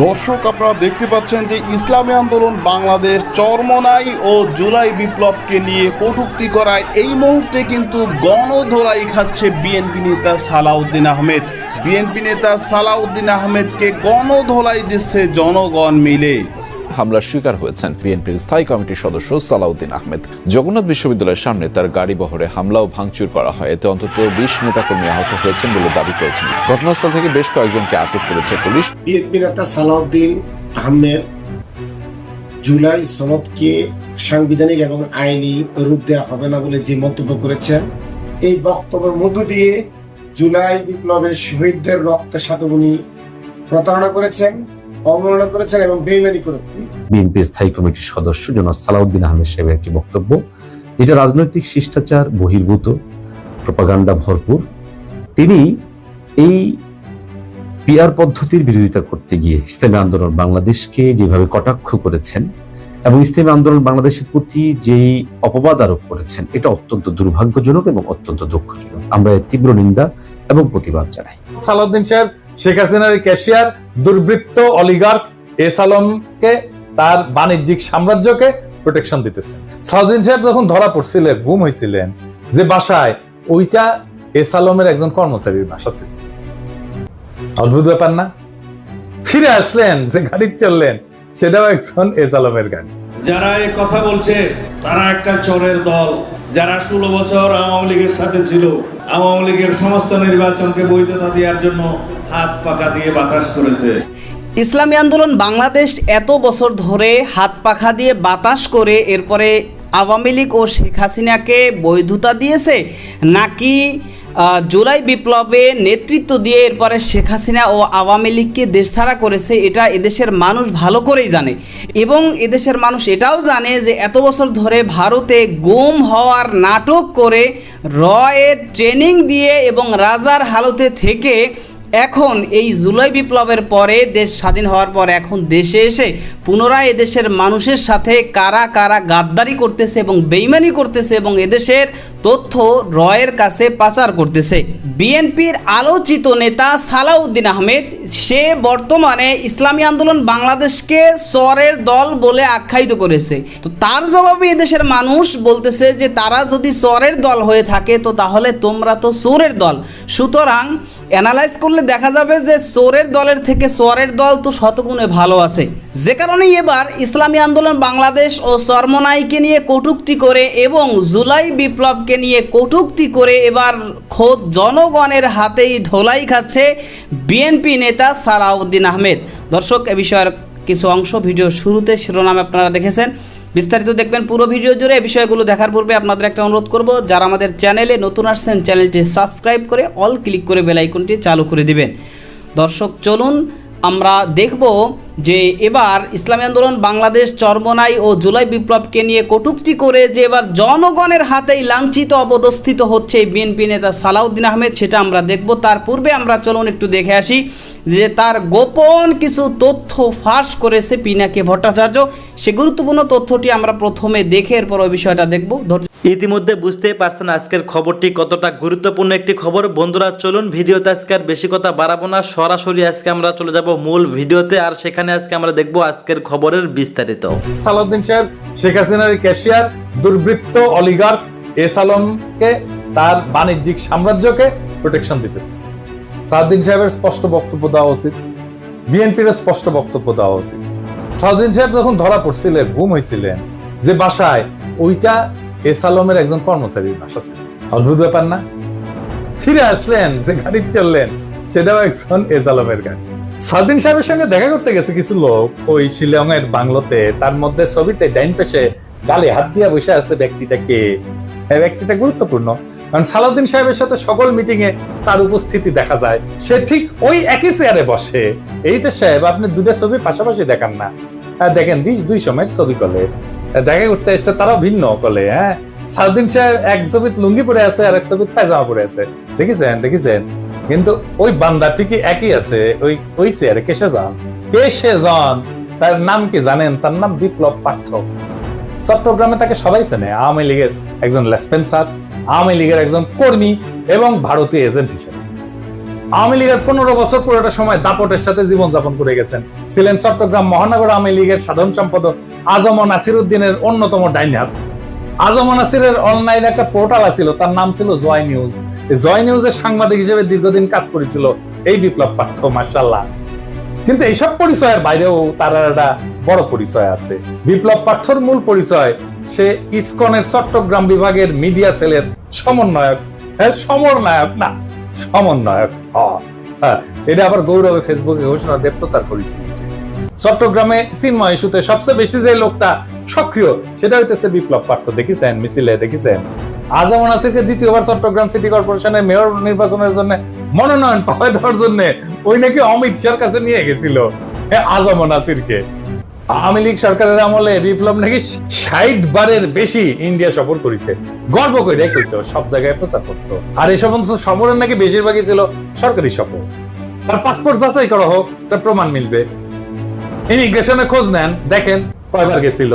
দর্শক, আপনারা দেখতে পাচ্ছেন যে ইসলামী আন্দোলন বাংলাদেশ চরমনাই ও জুলাই বিপ্লবকে নিয়ে কটুক্তি করায়। এই মুহূর্তে কিন্তু গণধোলাই খাচ্ছে বিএনপি নেতা সালাউদ্দিন আহমেদ। বিএনপি নেতা সালাউদ্দিন আহমেদকে গণধোলাই দিচ্ছে জনগণ মিলে। হামলার শিকার হয়েছেন বিএনপির স্থায়ী কমিটির সদস্য সালাউদ্দিন আহমেদ। জগন্নাথ বিশ্ববিদ্যালয়ের সামনে তার গাড়ি বহরে হামলা ও ভাঙচুর করা হয়। এতে অন্তত বিশ নেতাকর্মী আহত হয়েছেন বলে দাবি করেছেন। ঘটনাস্থল থেকে বেশ কয়েকজনকে আটক করেছে পুলিশ। বিএনপি নেতা সালাউদ্দিন আহমেদ জুলাই সনদকে সাংবিধানিক এবং আইনি রূপ দেওয়া হবে না বলে যে মন্তব্য করেছেন। এই বক্তব্যের মধ্য দিয়ে জুলাই বিপ্লবের শহীদদের রক্তের সাথে উনি প্রতারণা করেছেন। অবমাননা করেছেন এবং বেইমানি করেছেন বিএনপি স্থায়ী কমিটির সদস্য জনাব সালাউদ্দিন আহমেদ সাহেবের একটি বক্তব্য যেটা রাজনৈতিক শিষ্টাচার বহির্ভূত প্রপাগান্ডা ভরপুর। তিনি এই পিআর পদ্ধতির বিরোধিতা করতে গিয়ে ইসলামী আন্দোলন বাংলাদেশকে যেভাবে কটাক্ষ করেছেন এবং ইসলামী আন্দোলন বাংলাদেশের প্রতি যেই অপবাদ আরোপ করেছেন এটা অত্যন্ত দুর্ভাগ্যজনক এবং অত্যন্ত দুঃখজনক। আমরা এর তীব্র নিন্দা এবং প্রতিবাদ জানাই। সালাউদ্দিন সাহেব শেখ হাসিনার ক্যাশিয়ার, দুর্বৃত্ত অলিগার এস আলমকে তার বাণিজ্যিক সাম্রাজ্যকে প্রোটেকশন দিতেছে। সালাউদ্দিন সাহেব যখন ধরা পড়ছিলেন গুম হয়েছিলেন যে বাসায়, ওইটা এস আলমের একজন কর্মচারীর বাসা ছিল। অদ্ভুত ব্যাপার না? ফিরে আসলেন, যে গাড়ি চললেন, সেটাও একজন এস আলমের গাড়ি। যারা এই কথা বলছে, তারা একটা চোরের দল। যারা ষোলো বছর আওয়ামী লীগের সাথে ছিল, আওয়ামী লীগের সমস্ত নির্বাচনকে বৈধতা দেওয়ার জন্য হাত পাকা দিয়ে বাতাস করেছে। ইসলামী আন্দোলন বাংলাদেশ এত বছর ধরে হাত পাখা দিয়ে বাতাস করে, এরপরে আওয়ামী লীগ ও শেখ হাসিনাকে বৈধতা দিয়েছে, নাকি জুলাই বিপ্লবে নেতৃত্ব দিয়ে এরপরে শেখ হাসিনা ও আওয়ামী লীগকে দেশছাড়া করেছে, এটা এদেশের মানুষ ভালো করেই জানে। এবং এদেশের মানুষ এটাও জানে যে এত বছর ধরে ভারতে গুম হওয়ার নাটক করে, রয়ের ট্রেনিং দিয়ে এবং রাজার হালতে থেকে এখন এই জুলাই বিপ্লবের পরে দেশ স্বাধীন হওয়ার পর এখন দেশে এসে পুনরায় এদেশের মানুষের সাথে কারা কারা গাদ্দারি করতেছে এবং বেইমানি করতেছে এবং এদেশের তথ্য রয়ের কাছে পাচার করতেছে। বিএনপির আলোচিত নেতা সালাউদ্দিন আহমেদ, সে বর্তমানে ইসলামী আন্দোলন বাংলাদেশকে চরের দল বলে আখ্যায়িত করেছে। তো তার জবাবে এদেশের মানুষ বলতেছে যে তারা যদি চরের দল হয়ে থাকে, তো তাহলে তোমরা তো চোরের দল। সুতরাং অ্যানালাইজ করলে দেখা যাবে যে চোরের দলের থেকে চরের দল তো শতগুণে ভালো আছে। যে কারণে এবার ইসলামী আন্দোলন বাংলাদেশ ও চরমনাইকে নিয়ে কটূক্তি করে এবং জুলাই বিপ্লবকে নিয়ে কটূক্তি করে এবার খোদ জনগণের হাতেই ধোলাই খাচ্ছে বিএনপি নেতা সালাউদ্দিন আহমেদ। দর্শক, এ বিষয়ের কিছু অংশ, ভিডিও শুরুতে শিরোনামে আপনারা দেখেছেন। বিস্তারিত দেখবেন পুরো ভিডিও জুড়ে। এই বিষয়গুলো দেখার পূর্বে আপনাদের একটা অনুরোধ করব, যারা আমাদের চ্যানেলে নতুন আসছেন, চ্যানেলটি সাবস্ক্রাইব করে অল ক্লিক করে বেল আইকনটি চালু করে দিবেন। দর্শক, চলুন আমরা দেখব যে এবার ইসলামী আন্দোলন, বাংলাদেশ চরমনাই ও জুলাই বিপ্লবকে নিয়ে কটূক্তি করে যে এবার জনগণের হাতেই লাঞ্ছিত, অপদস্থিত হচ্ছে বিএনপি নেতা সালাউদ্দিন আহমেদ, সেটা আমরা দেখব। তার পূর্বে আমরা চলুন একটু দেখে আসি যে তার গোপন কিছু তথ্য ফাঁস করেছে পিনাকে ভট্টাচার্য। সে গুরুত্বপূর্ণ তথ্যটি আমরা প্রথমে দেখে এরপর ওই বিষয়টা দেখব। ধৈর্য ইতিমধ্যে বুঝতেই পারছেন আজকের খবরটি কতটা গুরুত্বপূর্ণ একটি খবর। বন্ধুরা, চলুন ভিডিওতে আজকে আর বেশি কথা বাড়াবো না। সরাসরি আজকে আমরা চলে যাব মূল ভিডিওতে, আর সেখানে আজকে আমরা দেখব আজকের খবরের বিস্তারিত। সালাউদ্দিন সাহেব, শেখ হাসিনার ক্যাশিয়ার, দুর্বৃত্ত অলিগার এস আলমকে তার বাণিজ্যিক সাম্রাজ্যকে প্রোটেকশন দিতেছে। সালাউদ্দিন সাহেবের স্পষ্ট বক্তব্য দেওয়া উচিত। বিএনপির স্পষ্ট বক্তব্য দেওয়া উচিত। সালাউদ্দিন সাহেব যখন ধরা পড়ছিলেন, ঘুম হয়েছিলেন যে বাসায় ওইটা এস আলমের একজন কর্মচারীর বাসা ছিল। অদ্ভুত ব্যাপার না? ফিরে আসলেন যে গাড়ি চললেন, সেটাও একজন এস আলমের গাড়ি। সাউদ্দিন সাহেবের সঙ্গে দেখা করতে গেছে কিছু লোক। ওই শিলং এর বাংলোতে তার মধ্যে ছবিতে ডাইন পেশে গালে হাত দিয়ে বসে আছে ব্যক্তিটা কে? এই ব্যক্তিটা গুরুত্বপূর্ণ, কারণ সালাউদ্দিন সাহেবের সাথে সকল মিটিং এ তার উপস্থিতি দেখা যায়। সে ঠিক ওই একই চেয়ারে বসে। এইটা সাহেব, আপনি দুটা ছবি পাশাপাশি দেখান না। দেখেন, দুই সময়ের ছবি কলে। দেখা করতে এসছে, তারাও ভিন্ন কলে হ্যাঁ? সাউদ্দিন সাহেব এক ছবিত লুঙ্গি পরে আছে আর এক ছবিত পায়জামা পরে আছে। দেখেছেন দেখেছেন? কিন্তু ওই বান্দা ঠিকই একই আছে, ওই ওই চেয়ারে কেসে যান। কেসে যান, তার নাম কি জানেন? তার নাম বিপ্লব পাঠক চট্টগ্রামে তাকে সবাই চেনে, আওয়ামী লীগের একজন লেসপেন্সার, আওয়ামী লীগের একজন কর্মী এবং ভারতীয় এজেন্ট হিসেবে। আওয়ামী লীগের পনেরো বছর পুরোটা সময় দাপটের সাথে জীবনযাপন করে গেছেন। ছিলেন চট্টগ্রাম মহানগর আওয়ামী লীগের সাধারণ সম্পাদক আজম নাসির উদ্দিনের অন্যতম ডাইন হাত আজম নাসিরের অনলাইনে একটা পোর্টাল ছিল তার নাম ছিল জয় নিউজ। জয় নিউজের সাংবাদিক হিসেবে দীর্ঘদিন কাজ করেছিল এই বিপ্লব পার্থ মার্শাল্লাহ কিন্তু এইসব পরিচয়ের বাইরেও তার একটা বড় পরিচয় আছে। বিপ্লব পার্থর মূল পরিচয়, সে ইসকনের চট্টগ্রাম বিভাগের মিডিয়া সেলের সমন্বয়ক। হ্যাঁ সমন্বয়ক না। সমন্বয়ক হ্যাঁ, এটা আবার গৌরবে ফেসবুকে ঘোষণা দেব প্রচার করেছিল চট্টগ্রামে চিন্ময় ইস্যুতে সবচেয়ে বেশি যে লোকটা সক্রিয় সেটা হইতেছে বিপ্লব পার্থ। দেখেছেন? মিছিলে দেখেছেন? আজম নাসিরকে দ্বিতীয়বার চট্টগ্রাম সিটি কর্পোরেশনের মেয়র নির্বাচনের জন্য মনোনয়ন পাওয়া দেওয়ার জন্য ওই নাকি অমিত শাহর কাছে নিয়ে গেছিল। হ্যাঁ, আজম নাসিরকে। আওয়ামী লীগ সরকারের আমলে বিপ্লব নাকি ষাট বারের বেশি ইন্ডিয়া সফর করেছে। গর্ব করে করতো সব জায়গায় প্রচার করতো। আর এই সমস্ত সফরের নাকি বেশিরভাগই ছিল সরকারি সফর। তার পাসপোর্ট যাচাই করা হোক, তার প্রমাণ মিলবে। ইমিগ্রেশনে খোঁজ নেন, দেখেন কয়বার গেছিল।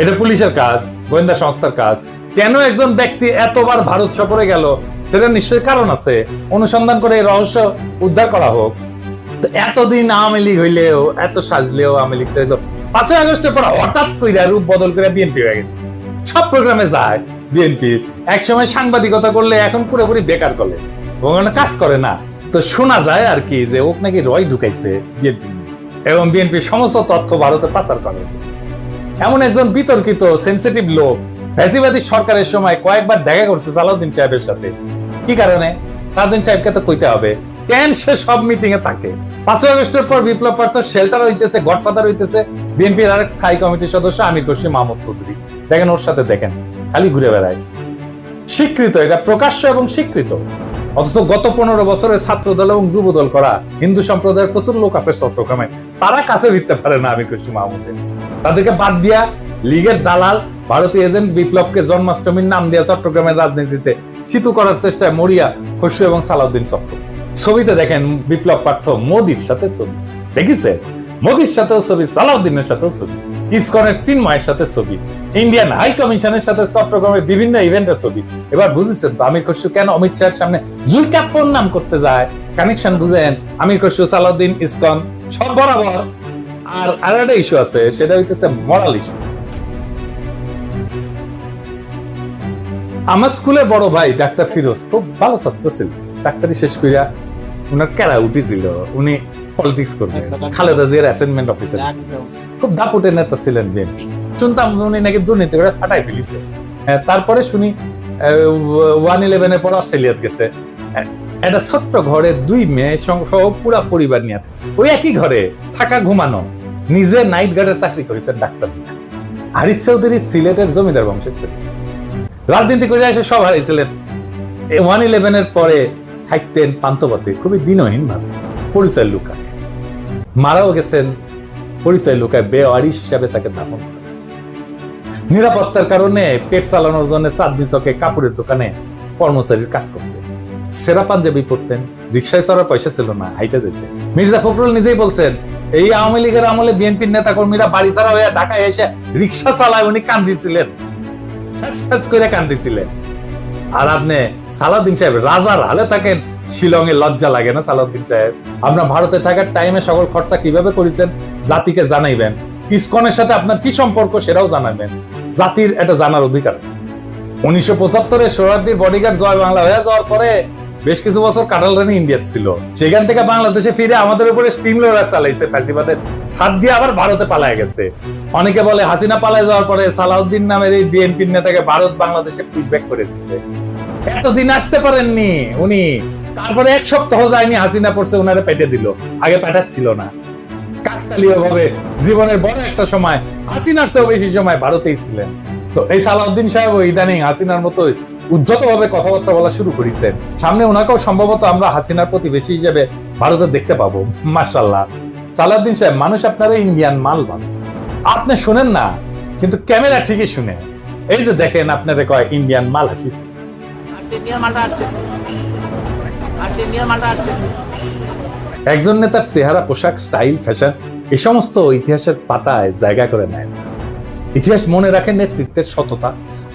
এটা পুলিশের কাজ, গোয়েন্দা সংস্থার কাজ। কেন একজন ব্যক্তি এতবার ভারত সফরে গেল সেটা নিশ্চয়ই কারণ আছে। অনুসন্ধান করে এই রহস্য উদ্ধার করা হোক। এতদিন আওয়ামী লীগ হইলেও, এত সাজলেও আওয়ামী লীগ সাজলেও, পাঁচই আগস্টের পর হঠাৎ কইরা রূপ বদল করে বিএনপি হয়ে গেছে। সব প্রোগ্রামে যায় বিএনপি। একসময় সাংবাদিকতা করলে এখন পুরোপুরি বেকার করে ওখানে কাজ করে না। তো শোনা যায় আর কি যে ওক নাকি রয় ঢুকাইছে বিএনপি। এবং বিএনপি সমস্ত তথ্য ভারতে পাচার করে। এমন একজন বিতর্কিত সেন্সিটিভ লোক, ফ্যাসিবাদী সরকারের সময় কয়েকবার দেখা করছে সালাউদ্দিন সাহেবের সাথে। কি কারণে? সালাউদ্দিন সাহেবকে তো কইতে হবে। কেন সে সব মিটিং এ থাকে? পাঁচই আগস্টের পর বিপ্লব পার্থ শেল্টার হইতেছে গডফাদার হইতেছে বিএনপির আরেক স্থায়ী কমিটির সদস্য আমির খুশি মাহমুদ চৌধুরী। দেখেন ওর সাথে দেখেন, খালি ঘুরে বেড়ায়। স্বীকৃত, এটা প্রকাশ্য এবং স্বীকৃত। অথচ গত পনেরো বছরে ছাত্র দল এবং যুব দল করা হিন্দু সম্প্রদায়ের প্রচুর লোক আছে চট্টগ্রামে তারা কাছে ভিড়তে পারে না আমির খুশি মাহমুদের তাদেরকে বাদ দিয়া লীগের দালাল, ভারতীয় এজেন্ট বিপ্লবকে জন্মাষ্টমীর নাম দিয়া চট্টগ্রামের রাজনীতিতে থিতু করার চেষ্টায় মরিয়া খসরু এবং সালাউদ্দিন চক্র ছবিতে দেখেন বিপ্লব পার্থ মোদির সাথে ছবি। দেখিছে? মোদির সাথেও ছবি, সালাউদ্দিনের সাথেও ছবি। ইসকনের চিন্ময়ের সাথে ছবি। ইন্ডিয়ান হাই কমিশনের সাথে চট্টগ্রামের বিভিন্ন ইভেন্টের ছবি। এবার বুঝেছেন তো আমির খসরু কেন অমিত শাহের সামনে জুলকাপ্পর নাম করতে যায়? কানেকশন বুঝেন, আমির খসরু, সালাউদ্দিন, ইসকন, সব বরাবর। আর আর একটা ইস্যু আছে, সেটা হইতেছে মরাল ইস্যু আমার স্কুলে বড় ভাই ডাক্তার ফিরোজ, খুব ভালো ছাত্র ছিল। ডাক্তারি শেষ করিয়া উনার ক্যারা উঠেছিল উনি পলিটিক্স করবেন খালেদা জিয়ার অ্যাসাইনমেন্ট অফিসার খুব দাপুটের নেতা ছিলেন বিএনপি। শুনতাম উনি নাকি দুর্নীতি করে ফাটাই ফেলিছে। তারপরে শুনি ওয়ান ইলেভেনের পর অস্ট্রেলিয়াত গেছে। একটা ছোট্ট ঘরে দুই মেয়ে সহ সহ পুরা পরিবার নিয়ে ওই একই ঘরে থাকা ঘুমানো নিজে নাইট গার্ডের চাকরি করেছেন ডাক্তার। হারিস চৌধুরী সিলেটের জমিদার বংশের ছেলে। রাজনীতি করে এসে সব হারিয়েছিলেন ওয়ান ইলেভেনের পরে থাকতেন পান্তপথে খুবই দিনহীন ভাবে পরিচয় লুকায়। মারাও গেছেন, পরিচয় লুকায় বেওয়ারিশ হিসাবে তাকে দাফন করা নিরাপত্তার কারণে পেট চালানোর জন্য চাঁদনি চকে কাপড়ের দোকানে কর্মচারীর কাজ করতেন। সেরা পাঞ্জাবি পরতেন, রিক্সায় চড়ার পয়সা ছিল না, হাইটে যেতেন। মির্জা ফখরুল নিজেই বলছেন, এই আওয়ামী লীগের আমলে বিএনপির নেতা কর্মীরা বাড়ি ছাড়া হয়ে ঢাকায় এসে রিক্সা চালায়, উনি কান্দিছিলেন। করে কান্দিছিলেন। আর আপনি সালাউদ্দিন সাহেব, রাজার হালে থাকেন শিলং এ লজ্জা লাগে না সালাউদ্দিন সাহেব? আপনার ভারতে থাকার টাইমে সকল খরচা কীভাবে করেছেন? জাতিকে জানাইবেন। ইস্কনের সাথে আপনার কি সম্পর্ক সেটাও জানাবেন। জাতির এটা জানার অধিকার আছে। উনিশশো পঁচাত্তরে সোহরাদ্দির বডিগার্ড জয় বাংলা হয়ে যাওয়ার পরে বেশ কিছু বছর কাটাল রানী ইন্ডিয়া ছিল। সেখান থেকে বাংলাদেশে ফিরে আমাদের উপরে স্টিম লোডার চালাইছে ফ্যাসিবাদের। সাত দিয়ে আবার ভারতে পালায় গেছে। অনেকে বলে হাসিনা পালায় যাওয়ার পরে সালাউদ্দিন নামের এই বিএনপির নেতাকে ভারত বাংলাদেশে পুশব্যাক করে দিচ্ছে। এতদিন আসতে পারেননি উনি। তারপরে এক সপ্তাহ যায়নি, হাসিনা পড়ছে ওনারে পেটে দিল। আগে পেটাচ্ছিল না। কাকতালীয় ভাবে জীবনের বড় একটা সময় হাসিনার চেয়েও বেশি সময় ভারতেই ছিলেন। তো এই সালাউদ্দিন সাহেব ইদানিং হাসিনার মতো উদ্ধত ভাবে কথাবার্তা বলা শুরু করেছেন সামনে ওনাকেও সম্ভবত আমরা হাসিনার প্রতিবেশী হিসেবে ভারতে দেখতে পাবো। মার্শাল্লাহ সালাউদ্দিন সাহেব মানুষ আপনারা ইন্ডিয়ান মাল ভাবে আপনি শুনেন না কিন্তু ক্যামেরা ঠিকই শুনে। এই যে দেখেন আপনারা কয় ইন্ডিয়ান মাল হাসিছে। একজন নেতার চেহারা পোশাক স্টাইল ফ্যাশন এ সমস্ত ইতিহাসের পাতায় জায়গা করে নেয়। ইতিহাস মনে রাখে নেতৃত্বের সততা।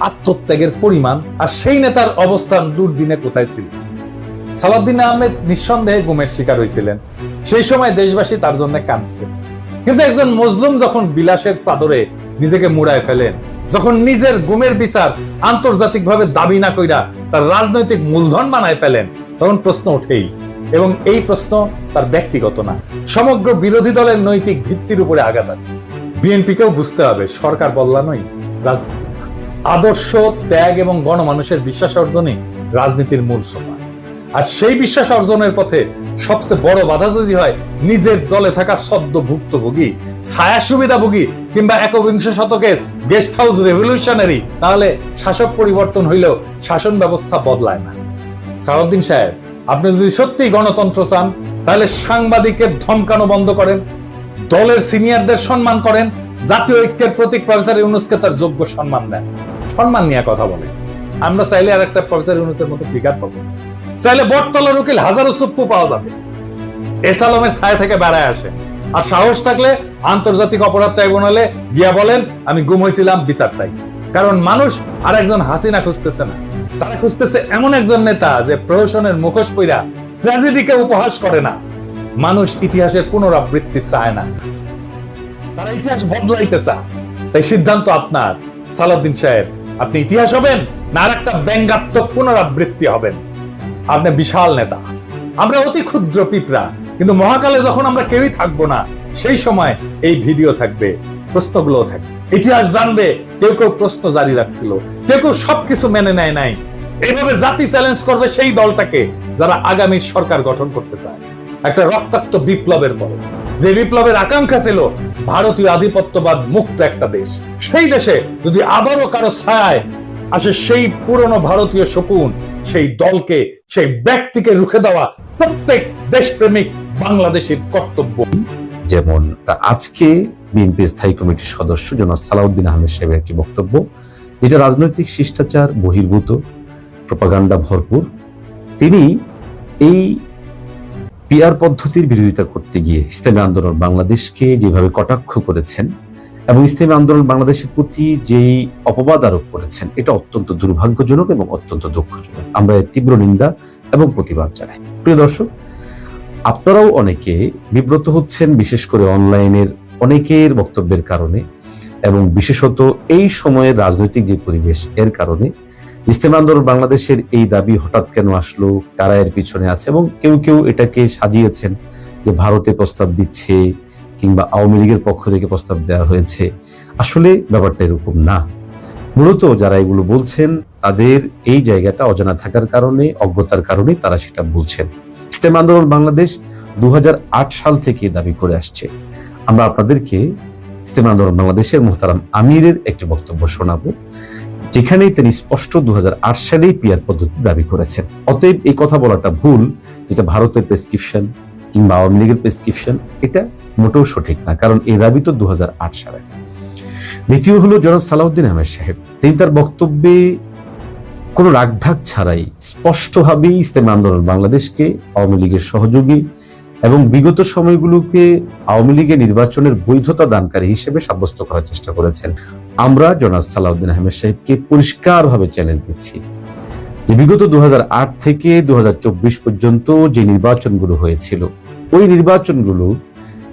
আত্মত্যাগের পরিমাণ আর সেই নেতার অবস্থান দুর্দিনে কোথায় ছিল? সালাউদ্দিন আহমেদ নিঃসন্দেহে গুমের শিকার হয়েছিলেন। সেই সময় দেশবাসী তার জন্য কাঁদছে। কিন্তু একজন মজলুম যখন বিলাসের চাদরে নিজেকে মুড়ায় ফেলেন, যখন নিজের গুমের বিচার আন্তর্জাতিকভাবে দাবি না কইরা তার রাজনৈতিক মূলধন বানায় ফেলেন, তখন প্রশ্ন ওঠেই। এবং এই প্রশ্ন তার ব্যক্তিগত না, সমগ্র বিরোধী দলের নৈতিক ভিত্তির উপরে আঘাত বিএনপিকেও বুঝতে হবে, সরকার বদলানোই রাজনীতি। না। আদর্শ, ত্যাগ এবং গণমানুষের বিশ্বাস অর্জনই রাজনীতির মূল সোপান আর সেই বিশ্বাস অর্জনের পথে সবচেয়ে বড় বাধা যদি হয়, নিজের দলে থাকা সদ্য ভুক্তভোগী ছায়া সুবিধাভোগী কিংবা একবিংশ শতকের গেস্ট হাউস রেভলিউশনারি, তাহলে শাসক পরিবর্তন হইলেও শাসন ব্যবস্থা বদলায় না। সালাউদ্দিন সাহেব, আপনি যদি সত্যিই গণতন্ত্র চান, তাহলে সাংবাদিকের ধমকানো বন্ধ করেন, দলের সিনিয়রদের সম্মান করেন, জাতীয় ঐক্যের প্রতীক প্রফেসর ইউনুসকে তার যোগ্য সম্মান দেন। সম্মান নিয়ে কথা বলে। আমরা চাইলে আর একটা প্রফেসর ইউনুসের মতো ফিগার পাবো। চাইলে বটতলার উকিল হাজারো চুপ্পু পাওয়া যাবে। এস আলমের ছায়া থেকে বেড়ায় আসে। আর সাহস থাকলে আন্তর্জাতিক অপরাধ ট্রাইব্যুনালে গিয়া বলেন, আমি গুম হয়েছিলাম বিচার চাই। কারণ মানুষ আর একজন হাসিনা খুঁজতেছে না। তারা খুঁজতেছে এমন একজন নেতা যে প্রহসনের মুখোশ পইরা ট্র্যাজেডিকে উপহাস করে না। মানুষ ইতিহাসের পুনরাবৃত্তি চায় না। তারা ইতিহাস বদলাইতে চায়। তাই সিদ্ধান্ত আপনার, সালাউদ্দিন সাহেব। আপনি ইতিহাস হবেন না আর একটা ব্যঙ্গাত্মক পুনরাবৃত্তি হবেন। আপনি বিশাল নেতা। আমরা অতি ক্ষুদ্র পিঁপড়া, কিন্তু মহাকালে যখন আমরা কেউই থাকব না, সেই সময় এই ভিডিও থাকবে প্রশ্নগুলো থাকবে। ইতিহাস জানবে, কেউ কেউ প্রশ্ন জারি রাখছিল, কেউ কেউ সবকিছু মেনে নেয় নাই। এইভাবে জাতি চ্যালেঞ্জ করবে সেই দলটাকে যারা আগামী সরকার গঠন করতে চায়। একটা রক্তাক্ত বিপ্লবের পরে যে বিপ্লবের আকাঙ্ক্ষা ছিল, ভারতীয় আধিপত্যবাদ মুক্ত একটা দেশ। সেই দেশে যদি আবারও কারও ছায় আসে সেই পুরনো ভারতীয় শকুন, সেই দলকে, সেই ব্যক্তিকে রুখে দেওয়া প্রত্যেক দেশপ্রেমিক বাংলাদেশের কর্তব্য। যেমন আজকে বিএনপি স্থায়ী কমিটির সদস্য জনাব সালাউদ্দিন আহমেদ সাহেবের একটি বক্তব্য। যেটা রাজনৈতিক শিষ্টাচার, বহির্ভূত, প্রপাগান্ডা ভরপুর। তিনি এই পিয়ার পদ্ধতির বিরোধিতা করতে গিয়ে ইসলামী আন্দোলন বাংলাদেশকে যেভাবে কটাক্ষ করেছেন এবং ইসলামী আন্দোলন বাংলাদেশের প্রতি যেই অপবাদ আরোপ করেছেন, এটা অত্যন্ত দুর্ভাগ্যজনক এবং অত্যন্ত দুঃখজনক। আমরা এর তীব্র নিন্দা এবং প্রতিবাদ জানাই। প্রিয় দর্শক, আপনারাও অনেকে বিব্রত হচ্ছেন, বিশেষ করে অনলাইনের অনেকের বক্তব্যের কারণে এবং বিশেষত এই সময়ের রাজনৈতিক যে পরিবেশ, এর কারণে ইসলাম আন্দোলন বাংলাদেশের এই দাবি হঠাৎ কেন আসলো? কারা এর পিছনে আছে? এবং কেউ কেউ এটাকে সাজিয়েছেন যে ভারতে প্রস্তাব দিচ্ছে কিংবা আওয়ামী লীগের পক্ষ থেকে প্রস্তাব দেওয়া হয়েছে। আসলে ব্যাপারটা এরকম না। মূলত যারা এগুলো বলছেন, তাদের এই জায়গাটা অজানা থাকার কারণে, অজ্ঞতার কারণে তারা সেটা বলছেন। ইসলাম আন্দোলন বাংলাদেশ দু হাজার আট সাল থেকে দাবি করে আসছে। আমরা আপনাদেরকে ইসলাম আন্দোলন বাংলাদেশের মোহতারাম আমিরের একটি বক্তব্য শোনাবো। যেখানেই তিনি স্পষ্ট দু সালেই পিয়ার পদ্ধতি দাবি করেছেন। অতএব এই কথা বলাটা ভুল, যেটা ভারতের প্রেসক্রিপশন কিংবা আওয়ামী লীগের প্রেসক্রিপশন, এটা মোটেও সঠিক না, কারণ এই দাবি তো দু সালে। দ্বিতীয় হলো জনাব সালাউদ্দিন আহমেদ সাহেব। তিনি তার বক্তব্যে কোনো রাগঢাক ছাড়াই স্পষ্টভাবেই ইসলামী আন্দোলন বাংলাদেশকে, আওয়ামী লীগের সহযোগী এবং বিগত সময়গুলোকে আওয়ামী লীগের নির্বাচনের বৈধতা দানকারী হিসেবে সাব্যস্ত করার চেষ্টা করেছেন। আমরা জনাব সালাউদ্দিন আহমেদ সাহেবকে পরিষ্কারভাবে চ্যালেঞ্জ দিচ্ছি যে বিগত দু হাজার আট থেকে দু হাজার চব্বিশ পর্যন্ত যে নির্বাচনগুলো হয়েছিল, ওই নির্বাচনগুলো